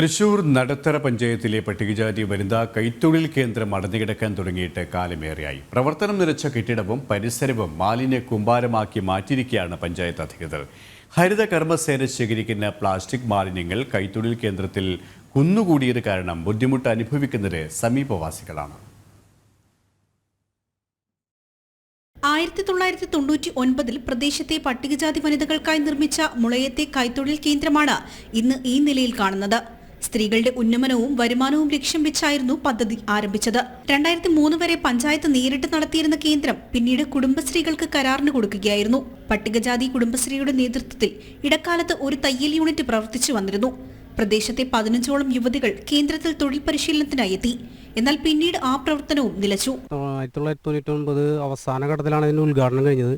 തൃശൂർ നടത്തറ പഞ്ചായത്തിലെ പട്ടികജാതി വനിതാ കൈത്തൊഴിൽ കേന്ദ്രം അടഞ്ഞുകിടക്കാൻ തുടങ്ങിയിട്ട് കാലമേറെയായി. പ്രവർത്തനം നിലച്ച കെട്ടിടവും പരിസരവും മാലിന്യ കുമ്പാരമാക്കി മാറ്റിയിരിക്കുകയാണ് പഞ്ചായത്ത് അധികൃതർ. ഹരിത കർമ്മസേന ശേഖരിക്കുന്ന പ്ലാസ്റ്റിക് മാലിന്യങ്ങൾ കൈത്തൊഴിൽ കേന്ദ്രത്തിൽ കുന്നുകൂടിയത് കാരണം ബുദ്ധിമുട്ട് അനുഭവിക്കുന്നത് സമീപവാസികളാണ്. ആയിരത്തി തൊള്ളായിരത്തി തൊണ്ണൂറ്റി ഒൻപതിൽ പ്രദേശത്തെ പട്ടികജാതി വനിതകൾക്കായി നിർമ്മിച്ച മുളയത്തെ കൈത്തൊഴിൽ കേന്ദ്രമാണ് ഇന്ന് ഈ നിലയിൽ കാണുന്നത്. സ്ത്രീകളുടെ ഉന്നമനവും വരുമാനവും ലക്ഷ്യം വെച്ചായിരുന്നു പദ്ധതി ആരംഭിച്ചത്. രണ്ടായിരത്തി മൂന്ന് വരെ പഞ്ചായത്ത് നേരിട്ട് നടത്തിയിരുന്ന കേന്ദ്രം പിന്നീട് കുടുംബശ്രീകൾക്ക് കരാറിന് കൊടുക്കുകയായിരുന്നു. പട്ടികജാതി കുടുംബശ്രീയുടെ നേതൃത്വത്തിൽ ഇടക്കാലത്ത് ഒരു തയ്യൽ യൂണിറ്റ് പ്രവർത്തിച്ചു വന്നിരുന്നു. പ്രദേശത്തെ പതിനഞ്ചോളം യുവതികൾ കേന്ദ്രത്തിൽ തൊഴിൽ പരിശീലനത്തിനായി എത്തി. എന്നാൽ പിന്നീട് ആ പ്രവർത്തനവും നിലച്ചു. ആയിരത്തി തൊള്ളായിരത്തി തൊണ്ണൂറ്റി ഒൻപത് അവസാന ഘട്ടത്തിലാണ് ഇതിന്റെ ഉദ്ഘാടനം കഴിഞ്ഞത്.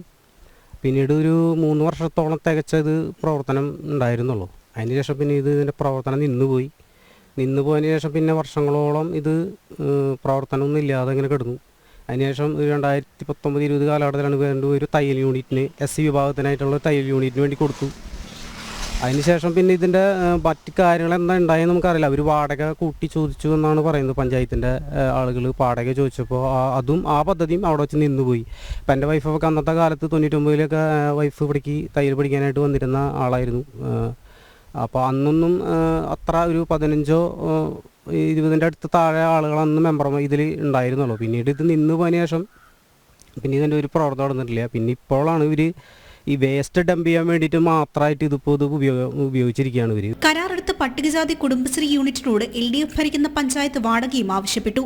പിന്നീട് ഒരു മൂന്ന് വർഷത്തോളം തികച്ചത് പ്രവർത്തനം ഉണ്ടായിരുന്നുള്ളൂ. അതിന് ശേഷം പിന്നെ ഇത് ഇതിന്റെ പ്രവർത്തനം നിന്നുപോയി. നിന്ന് പോയതിന് ശേഷം പിന്നെ വർഷങ്ങളോളം ഇത് പ്രവർത്തനമൊന്നും ഇല്ലാതെ ഇങ്ങനെ കിടന്നു. അതിനുശേഷം ഒരു രണ്ടായിരത്തി പത്തൊമ്പത് ഇരുപത് കാലഘട്ടത്തിലാണ് വീണ്ടും ഒരു തയ്യൽ യൂണിറ്റിന് എസ് സി വിഭാഗത്തിനായിട്ടുള്ള തയ്യൽ യൂണിറ്റിന് വേണ്ടി കൊടുത്തു. അതിനുശേഷം പിന്നെ ഇതിന്റെ മറ്റ് കാര്യങ്ങൾ എന്താ ഉണ്ടായെന്ന് നമുക്കറിയില്ല. അവർ വാടക കൂട്ടി ചോദിച്ചു എന്നാണ് പറയുന്നത് പഞ്ചായത്തിന്റെ ആളുകൾ. വാടക ചോദിച്ചപ്പോൾ അതും ആ പദ്ധതിയും അവിടെ വെച്ച് നിന്നുപോയി ഇപ്പം എന്റെ വൈഫൊക്കെ അന്നത്തെ കാലത്ത് തൊണ്ണൂറ്റൊമ്പതിലൊക്കെ വൈഫ് ഇവിടേക്ക് തയ്യൽ പഠിക്കാനായിട്ട് വന്നിരുന്ന ആളായിരുന്നു. അപ്പോൾ അന്നൊന്നും അത്ര ഒരു പതിനഞ്ചോ ഇരുപതിന്റെ അടുത്ത് താഴെ ആളുകൾ അന്ന് മെമ്പർ ഇതിൽ ഉണ്ടായിരുന്നുള്ളൂ. പിന്നീട് ഇത് നിന്ന് പോയതിന് ശേഷം പിന്നെ ഇതിന്റെ ഒരു പ്രവർത്തനം നടന്നിട്ടില്ല. പിന്നെ ഇപ്പോഴാണ് ഇവർ ഈ വേസ്റ്റ് ഡംപ് ചെയ്യാൻ വേണ്ടിയിട്ട് മാത്രമായിട്ട് ഇതിപ്പോൾ ഇത് ഉപയോഗ ഉപയോഗിച്ചിരിക്കുകയാണ് ഇവർ കരാറെടുത്ത് പട്ടികജാതി കുടുംബശ്രീ യൂണിറ്റിനോട് എൽ ഡി എഫ് ഭരിക്കുന്ന പഞ്ചായത്ത് വാടകയും ആവശ്യപ്പെട്ടു.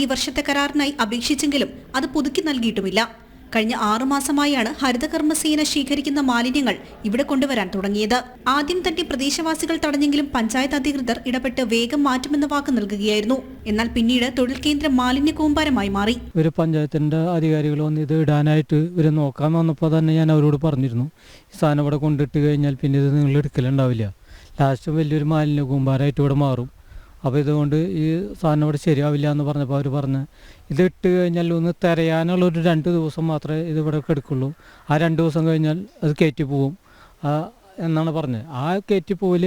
ഈ വർഷത്തെ കരാറിനായി അപേക്ഷിച്ചെങ്കിലും അത് പുതുക്കി നൽകിയിട്ടുമില്ല. കഴിഞ്ഞ ആറു മാസമായാണ് ഹരിതകർമ്മസേന ശേഖരിക്കുന്ന മാലിന്യങ്ങൾ ഇവിടെ കൊണ്ടുവരാൻ തുടങ്ങിയത്. ആദ്യം തന്നെ പ്രദേശവാസികൾ തടഞ്ഞെങ്കിലും പഞ്ചായത്ത് അധികൃതർ ഇടപെട്ട് വേഗം മാറ്റുമെന്ന വാക്ക് നൽകുകയായിരുന്നു. എന്നാൽ പിന്നീട് തൊഴിൽ കേന്ദ്രം മാലിന്യ കൂമ്പാരമായി മാറി. ഒരു പഞ്ചായത്തിന്റെ അധികാരികൾ വന്ന് ഇത് ഇടാനായിട്ട് ഇവർ നോക്കാൻ വന്നപ്പോൾ തന്നെ ഞാൻ അവരോട് പറഞ്ഞിരുന്നു. ഈ സാധനം ഇവിടെ കൊണ്ടിട്ട് കഴിഞ്ഞാൽ പിന്നെ ഇത് നിങ്ങൾ എടുക്കലുണ്ടാവില്ല. ലാസ്റ്റ് വലിയൊരു മാലിന്യ കൂമ്പാരമായിട്ട് ഇവിടെ മാറും. അപ്പോൾ ഇതുകൊണ്ട് ഈ സാധനം ഇവിടെ ശരിയാവില്ല എന്ന് പറഞ്ഞപ്പോൾ അവർ പറഞ്ഞ് ഇത് ഇട്ട് കഴിഞ്ഞാൽ ഒന്ന് തിരയാനുള്ള ഒരു രണ്ട് ദിവസം മാത്രമേ ഇത് ഇവിടെ ആ രണ്ട് ദിവസം കഴിഞ്ഞാൽ അത് കയറ്റി പോവും. എന്നാണ് പറഞ്ഞത്. ആ കയറ്റി പോവിൽ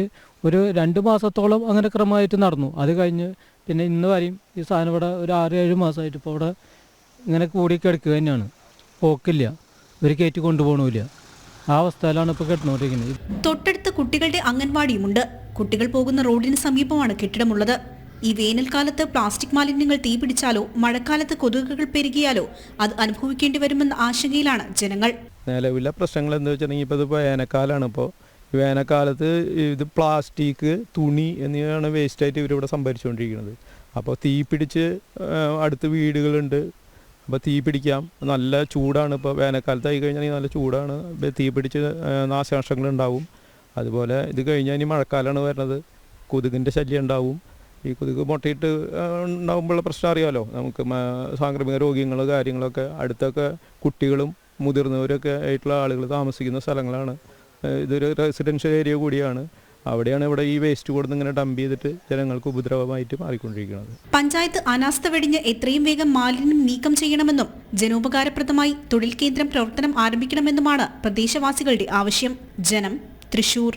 ഒരു രണ്ട് മാസത്തോളം അങ്ങനെ ക്രമമായിട്ട് നടന്നു. അത് കഴിഞ്ഞ് പിന്നെ ഇന്ന് വരെയും ഈ സാധനം ഇവിടെ ഒരു ആറ് ഏഴ് മാസമായിട്ട് ഇപ്പോൾ ഇവിടെ ഇങ്ങനെ കൂടി കിടക്കുക തന്നെയാണ്. പോക്കില്ല. ഇവർ കയറ്റി കൊണ്ടുപോകണമില്ല ആ അവസ്ഥയിലാണ് ഇപ്പോൾ കിടന്നുകൊണ്ടിരിക്കുന്നത്. തൊട്ടടുത്ത് കുട്ടികളുടെ അംഗൻവാടിയുമുണ്ട്. കുട്ടികൾ പോകുന്ന റോഡിന് സമീപമാണ് കെട്ടിടമുള്ളത്. ഈ വേനൽക്കാലത്ത് പ്ലാസ്റ്റിക് മാലിന്യങ്ങൾ തീപിടിച്ചാലോ മഴക്കാലത്ത് കൊതുകുകൾ പെരുകിയാലോ അത് അനുഭവിക്കേണ്ടി വരുമെന്ന ആശങ്കയിലാണ് ജനങ്ങൾ. നിലവിലെ പ്രശ്നങ്ങൾ എന്താ വെച്ചിട്ടുണ്ടെങ്കിൽ ഇപ്പോൾ ഇത് വേനൽക്കാലമാണ് ഇപ്പോൾ വേനൽക്കാലത്ത് ഇത് പ്ലാസ്റ്റിക് തുണി എന്നിവയാണ് വേസ്റ്റായിട്ട് ഇവരിവിടെ സംഭരിച്ചുകൊണ്ടിരിക്കുന്നത്. അപ്പോൾ തീ പിടിച്ച് അടുത്ത് വീടുകളുണ്ട്. അപ്പോൾ തീ പിടിക്കാം. നല്ല ചൂടാണ് ഇപ്പോൾ വേനൽക്കാലത്ത് ആയി കഴിഞ്ഞാൽ നല്ല ചൂടാണ്. തീ പിടിച്ച് ഉണ്ടാവും അതുപോലെ ഇത് കഴിഞ്ഞാൽ ഇനി മഴക്കാലമാണ് വരുന്നത്. കൊതുകിന്റെ ശല്യം ഉണ്ടാവും. ഈ കൊതുക് മുട്ടയിട്ട് ഉണ്ടാകുമ്പോഴുള്ള പ്രശ്നം അറിയാമല്ലോ നമുക്ക് സാംക്രമിക രോഗങ്ങൾ കാര്യങ്ങളൊക്കെ അടുത്തൊക്കെ കുട്ടികളും മുതിർന്നവരൊക്കെ ആയിട്ടുള്ള ആളുകൾ താമസിക്കുന്ന സ്ഥലങ്ങളാണ്. ഇതൊരു റെസിഡൻഷ്യൽ ഏരിയ കൂടിയാണ്. അവിടെയാണ് ഇവിടെ ഈ വേസ്റ്റ് കൊടുത്ത് ഇങ്ങനെ ഡംപ് ചെയ്തിട്ട് ജനങ്ങൾക്ക് ഉപദ്രവമായിട്ട് മാറിക്കൊണ്ടിരിക്കുന്നത്. പഞ്ചായത്ത് അനാസ്ഥ വെടിഞ്ഞ് എത്രയും വേഗം മാലിന്യം നീക്കം ചെയ്യണമെന്നും ജനോപകാരപ്രദമായി തൊഴിൽ കേന്ദ്രം പ്രവർത്തനം ആരംഭിക്കണമെന്നുമാണ് പ്രദേശവാസികളുടെ ആവശ്യം. ജനം തൃശൂർ